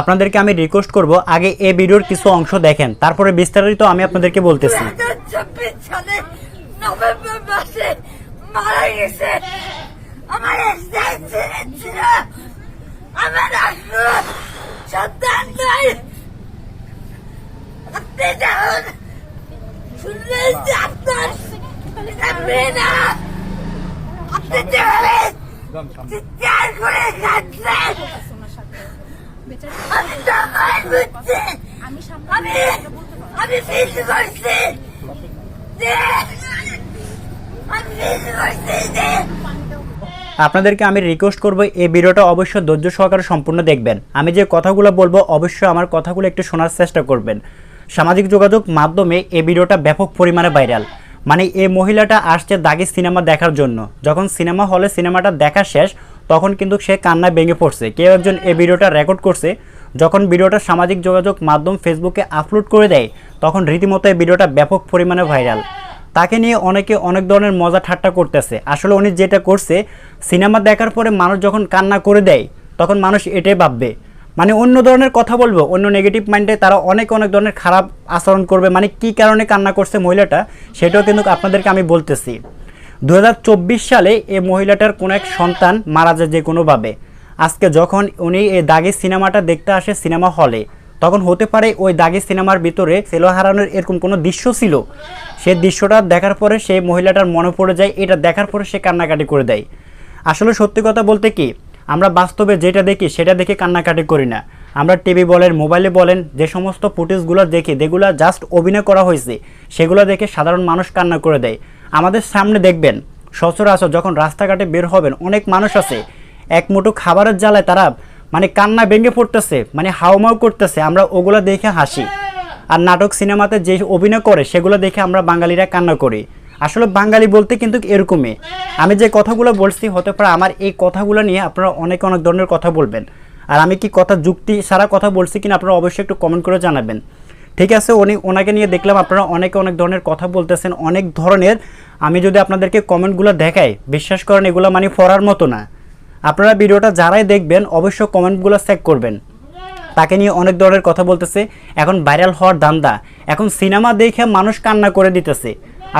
আপনাদেরকে আমি রিকোয়েস্ট করব, আগে এই ভিডিওর কিছু অংশ দেখেন, তারপরে বিস্তারিত আমি আপনাদেরকে বলতেছি। সালে আপনি আপনি আপনাদেরকে আমি রিকোয়েস্ট করব, এই ভিডিওটা অবশ্যই ধৈর্য সহকারে সম্পূর্ণ দেখবেন। আমি যে কথাগুলো বলব, অবশ্যই আমার কথাগুলো একটু শোনার চেষ্টা করবেন। সামাজিক যোগাযোগ মাধ্যমে এই ভিডিওটা ব্যাপক পরিমাণে ভাইরাল মানে এই মহিলাটা আসছে দাগি সিনেমা দেখার জন্য। যখন সিনেমা হলে সিনেমাটা দেখা শেষ তখন কিন্তু সে কান্নায় ভেঙে পড়ছে। কেউ একজন এই ভিডিওটা রেকর্ড করছে, যখন ভিডিওটা সামাজিক যোগাযোগ মাধ্যম ফেসবুকে আপলোড করে দেয়, তখন রীতিমতো এই ভিডিওটা ব্যাপক পরিমাণে ভাইরাল তাকে নিয়ে অনেকে অনেক ধরনের মজা ঠাট্টা করতেছে। আসলে উনি যেটা করছে, সিনেমা দেখার পরে মানুষ যখন কান্না করে দেয়, তখন মানুষ এটাই ভাববে। মানে অন্য ধরনের কথা বলব, অন্য নেগেটিভ মাইন্ডে তারা অনেক অনেক ধরনের খারাপ আচরণ করবে। মানে কি কারণে কান্না করছে মহিলাটা, সেটাও কিন্তু আপনাদেরকে আমি বলতেছি। দু হাজার চব্বিশ সালে এই মহিলাটার কোনো এক সন্তান মারা যায় যে কোনোভাবে। আজকে যখন উনি এই দাগি সিনেমাটা দেখতে আসে সিনেমা হলে, তখন হতে পারে ওই দাগি সিনেমার ভিতরে সেলো হারানোর এরকম কোনো দৃশ্য ছিল। সে দৃশ্যটা দেখার পরে সেই মহিলাটার মনে পড়ে যায়, এটা দেখার পরে সে কান্নাকাটি করে দেয়। আসলে সত্যি কথা বলতে কি, আমরা বাস্তবে যেটা দেখি সেটা দেখে কান্নাকাটি করি না। আমরা টিভি বলেন, মোবাইলে বলেন, যে সমস্ত ফুটেজগুলো দেখি, যেগুলো জাস্ট অভিনয় করা হয়েছে, সেগুলো দেখে সাধারণ মানুষ কান্না করে দেয়। আমাদের সামনে দেখবেন, সচরাচর যখন রাস্তাঘাটে বের হবেন, অনেক মানুষ আছে, এক মুঠো খাবারের জ্বালায় তারা মানে কান্না ভেঙে পড়তেছে মানে হাউমাউ করতেছে, আমরা ওগুলো দেখে হাসি। আর নাটক সিনেমাতে যে অভিনয় করে, সেগুলো দেখে আমরা বাঙালিরা কান্না করি। আসলে বাঙালি বলতে কিন্তু এরকমই। আমি যে কথাগুলো বলছি, হতে পারে আমার এই কথাগুলো নিয়ে আপনারা অনেক অনেক ধরনের কথা বলবেন। আর আমি কি কথা যুক্তি সারা কথা বলছি কিনা আপনারা অবশ্যই একটু কমেন্ট করে জানাবেন। ঠিক আছে, উনি ওনাকে নিয়ে দেখলাম আপনারা অনেকে অনেক ধরনের কথা বলতেছেন, অনেক ধরনের। আমি যদি আপনাদেরকে কমেন্টগুলো দেখাই, বিশ্বাস করেন এগুলো মানে পড়ার মতো না। আপনারা ভিডিওটা যারাই দেখবেন অবশ্য কমেন্টগুলো চেক করবেন। তাকে নিয়ে অনেক ধরনের কথা বলতেছে, এখন ভাইরাল হওয়ার দান্দা এখন সিনেমা দেখে মানুষ কান্না করে দিতেছে।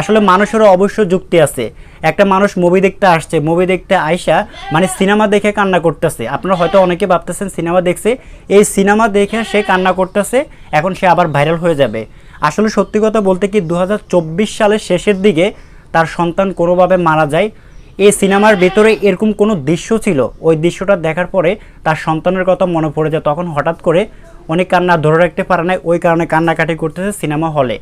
আসলে মানুষেরও অবশ্য যুক্তি আছে। একটা মানুষ মুভি দেখতে আসছে মুভি দেখতে আইসা মানে সিনেমা দেখে কান্না করতেছে। আপনারা হয়তো অনেকে ভাবতেছেন সিনেমা দেখছে। এই সিনেমা দেখে সে কান্না করতেছে, এখন সে আবার ভাইরাল হয়ে যাবে। আসলে সত্যি কথা বলতে কি দু হাজার চব্বিশ সালের শেষের দিকে তার সন্তান কোনোভাবে মারা যায়। এই সিনেমার ভেতরে এরকম কোনো দৃশ্য ছিল, ওই দৃশ্যটা দেখার পরে তার সন্তানের কথা মনে পড়ে যায়। তখন হঠাৎ করে অনেক কান্না ধরে রাখতে পারে না ওই কারণে কান্নাকাটি করতেছে সিনেমা হলে